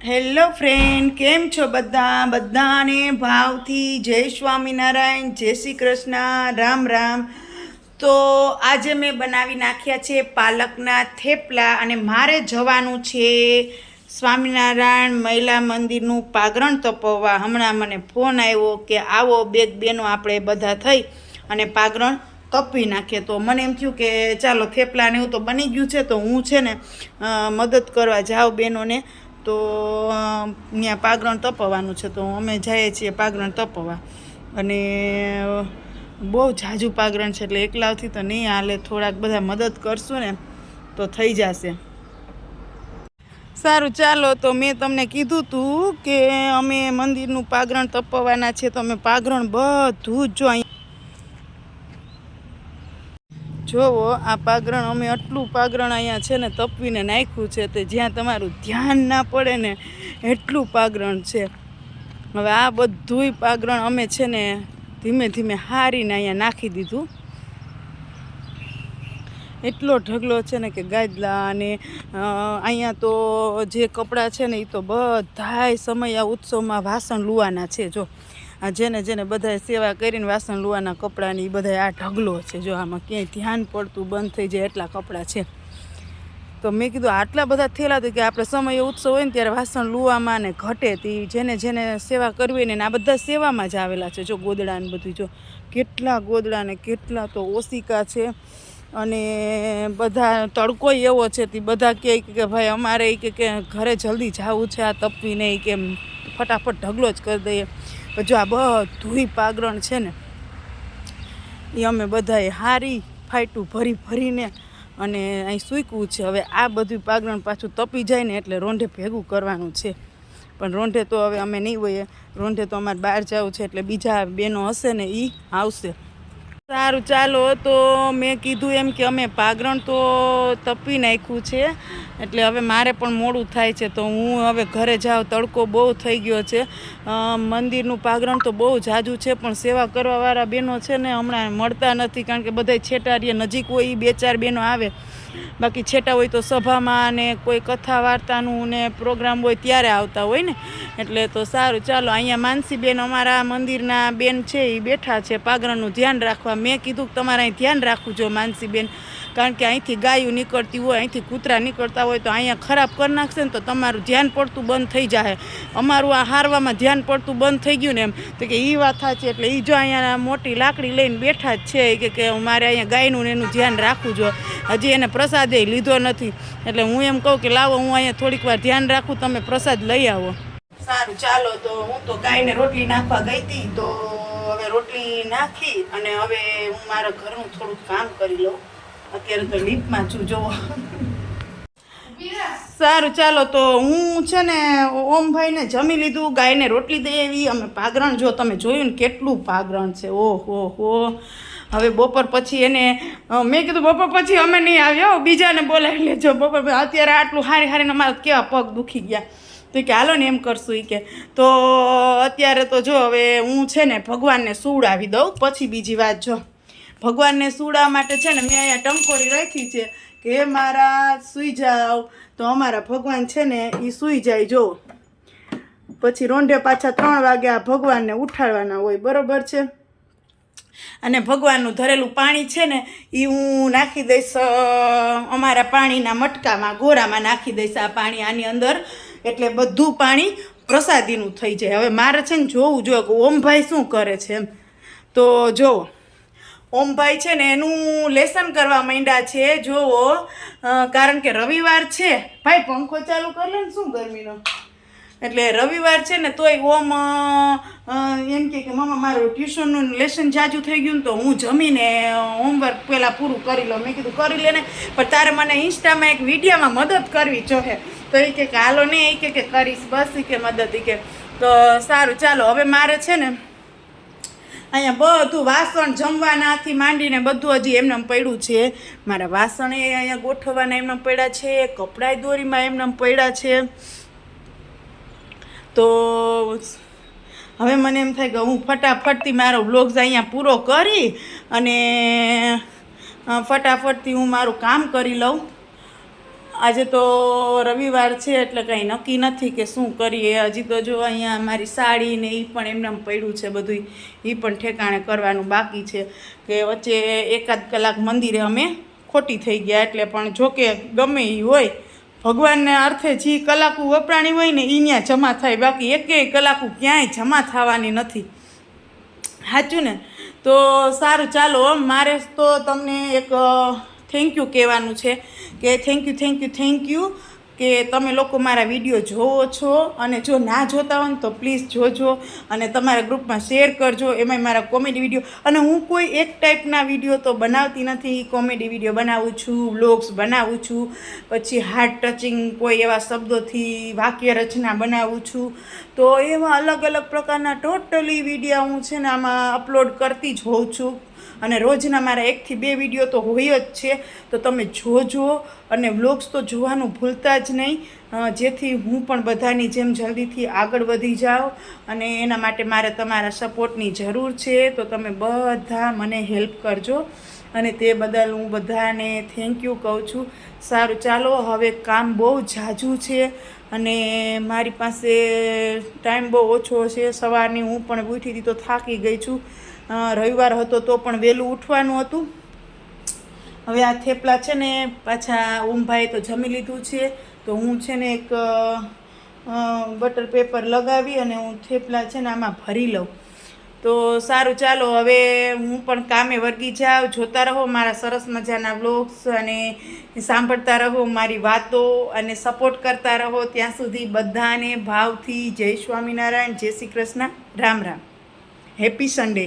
Hello friend, કેમ છો બધા? બધાને ભાવથી જય સ્વામિનારાયણ, જય શ્રી કૃષ્ણ, રામ રામ. તો આજે મેં બનાવી નાખ્યા છે પાલકના થેપલા અને મારે જવાનું છે સ્વામિનારાયણ મહિલા મંદિરનું પાગરણ તપવવા હમણાં મને ફોન આવ્યો કે આવો બેગ બેનો આપણે બધા થઈ અને પાગરણ તપી નાખીએ. તો મને એમ થયું કે ચાલો થેપલાને એવું તો બની ગયું છે, તો હું છે ને મદદ કરવા જાઉં બહેનોને તો ત્યાં પાગરણ તપવાનું છે તો અમે જઈએ છીએ પાગરણ તપવા. અને બહુ ઝાઝું પાગરણ છે એટલે એકલાવથી તો નહીં, હાલે થોડાક બધા મદદ કરશું ને, તો થઈ જશે. સારું, ચાલો, તો મેં તમને કીધું તું કે અમે મંદિરનું પાગરણ તપવાના છે, તો અમે પાગરણ બધું જ જો અહીં જોવો, આ પાગરણ અમે આટલું પાગરણ અહીંયા છે ને તપવીને નાખ્યું છે તે જ્યાં તમારું ધ્યાન ના પડે ને એટલું પાગરણ છે. હવે આ બધુંય પાગરણ અમે છે ને ધીમે ધીમે હારીને અહીંયા નાખી દીધું. એટલો ઢગલો છે ને કે ગાદલા અને અહીંયા તો જે કપડાં છે ને એ તો બધાય સમય આ ઉત્સવમાં વાસણ લુવાના છે, જો. આ જેને જેને બધાએ સેવા કરીને વાસણ લુવાના કપડાની એ બધા આ ઢગલો છે. જો આમાં ક્યાંય ધ્યાન પડતું બંધ થઈ જાય એટલા કપડાં છે. તો મેં કીધું, આટલા બધા થયેલા હતા કે આપણે સમય ઉત્સવ હોય ને ત્યારે વાસણ લુવામાં ને ઘટે તે જેને જેને સેવા કરવી ને આ બધા સેવામાં જ આવેલા છે. જો ગોદડા ને બધું જો કેટલા ગોદડા ને કેટલા તો ઓશિકા છે અને બધા તડકો એવો છે તે બધા કહે કે ભાઈ અમારે કે ઘરે જલ્દી જવું છે આ તપવીને કે ફટાફટ ઢગલો જ કરી દઈએ. જો આ બધુંય પાગરણ છે ને એ અમે બધાએ હારી ફાઈટું ભરી ભરીને અને અહીં સૂકવું છે. હવે આ બધું પાગરણ પાછું તપી જાય ને એટલે રોંઢે ભેગું કરવાનું છે. પણ રોંઢે તો હવે અમે નહીં હોઈએ. રોંઢે તો અમારે બહાર જવું છે એટલે બીજા બહેનો હશે ને એ આવશે. સારું, ચાલો તો મેં કીધું એમ કે અમે પાગરણ તો તપી નાખ્યું છે, એટલે હવે મારે પણ મોડું થાય છે, તો હું હવે ઘરે જાઉં. તડકો બહુ થઈ ગયો છે. મંદિરનું પાગરણ તો બહુ જાજુ છે, પણ સેવા કરવાવાળા બહેનો છે ને હમણાં મળતા નથી, કારણ કે બધાય છેટારીએ નજીક હોય એ બે ચાર બહેનો આવે. બાકી છેટા હોય તો સભામાં ને કોઈ કથા વાર્તાનું ને પ્રોગ્રામ હોય ત્યારે આવતા હોય ને. એટલે તો સારું. ચાલો, અહીંયા માનસી બેન અમારા મંદિરના બેન છે એ બેઠા છે. પાગરણનું ધ્યાન રાખવા મેં કીધું કે તમારે અહીં ધ્યાન રાખવું જો માનસી બેન કારણ કે અહીંથી ગાયું નીકળતી હોય, અહીંથી કૂતરા નીકળતા હોય, તો અહીંયા ખરાબ કરી નાખશે ને તો તમારું ધ્યાન પડતું બંધ થઈ જાય અમારું આ હારવામાં ધ્યાન પડતું બંધ થઈ ગયું ને એમ. તો કે એ વાત સાચી, એટલે એ જો અહીંયા મોટી લાકડી લઈને બેઠા જ છે કે મારે અહીંયા ગાયનું એનું ધ્યાન રાખવું જો હજી એને પ્રસાદે લીધો નથી. એટલે હું એમ કહું કે લાવો, હું અહીંયા થોડીક વાર ધ્યાન રાખું, તમે પ્રસાદ લઈ આવો. સારું, ચાલો, તો હું તો ગાયને રોટલી નાખવા ગઈ હતી, તો હવે રોટલી નાખી અને હવે હું મારા ઘરનું થોડુંક કામ કરી લઉં. અત્યારે તો લીપમાં છું જોવો સારું, ચાલો તો હું છે ને ઓમભાઈને જમી લીધું, ગાયને રોટલી દઈ આવી અમે પાગરણ જો તમે જોયું ને કેટલું પાગરણ છે. ઓહો હો. હવે બપોર પછી એને મેં કીધું બપોર પછી અમે નહીં આવ્યો બીજાને બોલાવી લેજો. બપોર અત્યારે આટલું હારી હારીને અમારા કેવા પગ દુખી ગયા. તો કે હાલો ને એમ કરશું એ કે. તો અત્યારે તો જો હવે હું છે ને ભગવાનને સુવડાવી દઉં. પછી બીજી વાત જો. ભગવાનને સુવડાવવા માટે છે ને મેં અહીંયા ટંકોરી રાખી છે કે મારા સૂઈ જાઓ. તો અમારા ભગવાન છે ને એ સૂઈ જાય જો. પછી રોંઢે પાછા ત્રણ વાગે આ ભગવાનને ઉઠાડવાના હોય, બરોબર છે? અને ભગવાનનું ધરેલું પાણી છે ને એ હું નાખી દઈશ અમારા પાણીના મટકામાં, ગોરામાં નાખી દઈશ આ પાણી આની અંદર. એટલે બધું પાણી પ્રસાદીનું થઈ જાય. હવે મારે છે ને જોવું જોઈએ કે ઓમભાઈ શું કરે છે એમ. તો જો ઓમભાઈ છે ને એનું લેસન કરવા માંડ્યા છે જોવો કારણ કે રવિવાર છે. ભાઈ, પંખો ચાલુ કરી લે ને શું ગરમીનો? એટલે રવિવાર છે ને તોય ઓમ એમ કે કે મમ્મા મારું ટ્યુશનનું લેસન જાજુ થઈ ગયું ને તો હું જમીને હોમવર્ક પહેલાં પૂરું કરી લઉં. મેં કીધું, કરી લે ને. પણ તારે મને ઇન્સ્ટામાં એક વિડીયોમાં મદદ કરવી જોઈએ તો એ કે હાલો ને. એ કે કરીશ. બસ એ કે મદદ એ કે. તો સારું, ચાલો, હવે મારે છે ને અહીંયા બધું વાસણ જમવાનાથી માંડીને બધું હજી એમને પડ્યું છે. મારા વાસણ એ અહીંયા ગોઠવવાના એમને પડ્યા છે, કપડાય દોરીમાં એમને પડ્યા છે. તો હવે મને એમ થાય કે હું ફટાફટથી મારો બ્લોગ્સ અહીંયા પૂરો કરી અને ફટાફટથી હું મારું કામ કરી લઉં. આજે તો રવિવાર છે એટલે કંઈ નક્કી નથી કે શું કરીએ. હજી તો જો અહીંયા મારી સાડી ને એ પણ એમને પડ્યું છે બધું એ પણ ઠેકાણે કરવાનું બાકી છે કે વચ્ચે એકાદ કલાક મંદિરે અમે ખોટી થઈ ગયા એટલે પણ જોકે ગમે એ હોય ભગવાનને અર્થે જે કલાકું વપરાણી હોય ને એ ત્યાં જમા થાય. બાકી એકેય કલાકું ક્યાંય જમા થવાની નથી. સાચું ને? તો સારું, ચાલો મારે તો તમને એક થેન્ક યુ કહેવાનું છે કે thank you thank you thank you કે તમે લોકો મારા વીડિયો જોવો છો અને જો ના જોતા હોય ને તો પ્લીઝ જોજો અને તમારા ગ્રુપમાં શેર કરજો. એમાંય મારા કોમેડી વીડિયો અને હું કોઈ એક ટાઈપના વીડિયો તો બનાવતી નથી. કોમેડી વીડિયો બનાવું છું, વ્લોગ્સ બનાવું છું, પછી હાર્ટ ટચિંગ કોઈ એવા શબ્દોથી વાક્ય રચના બનાવું છું. તો એવા અલગ અલગ પ્રકારના ટોટલી વિડીયા હું છે ને આમાં અપલોડ કરતી જ હોઉં છું. અને રોજના મારા એકથી બે વીડિયો તો હોય જ છે, તો તમે જોજો અને વ્લોગ્સ તો જોવાનું ભૂલતા જ નહીં. જેથી હું પણ બધાની જેમ જલ્દીથી આગળ વધી જાઉં અને એના માટે મારે તમારા સપોર્ટની જરૂર છે, તો તમે બધા મને હેલ્પ કરજો. અને તે બદલ હું બધાને થેન્ક યુ કહું છું. સારું, ચાલો હવે કામ બહુ ઝાઝું છે અને મારી પાસે ટાઈમ બહુ ઓછો છે. સવારની હું પણ ઉઠી હતી તો થાકી ગઈ છું. રવિવાર હતો તો પણ વહેલું ઉઠવાનું હતું. હવે આ થેપલા છે ને પાછા ઓમભાઈએ તો જમી લીધું છે. તો હું છે ને એક બટર પેપર લગાવી અને હું થેપલા છે ને આમાં ભરી લઉં. તો સારું ચાલો, હવે હું પણ કામે વર્ગી જાઉં, જોતા રહો મારા સરસ મજાના વ્લોગ્સ અને સાંભળતા રહો મારી વાતો અને સપોર્ટ કરતા રહો. ત્યાં સુધી બધાને ભાવથી જય સ્વામિનારાયણ, જય શ્રી કૃષ્ણ. રામ રામ. Happy Sunday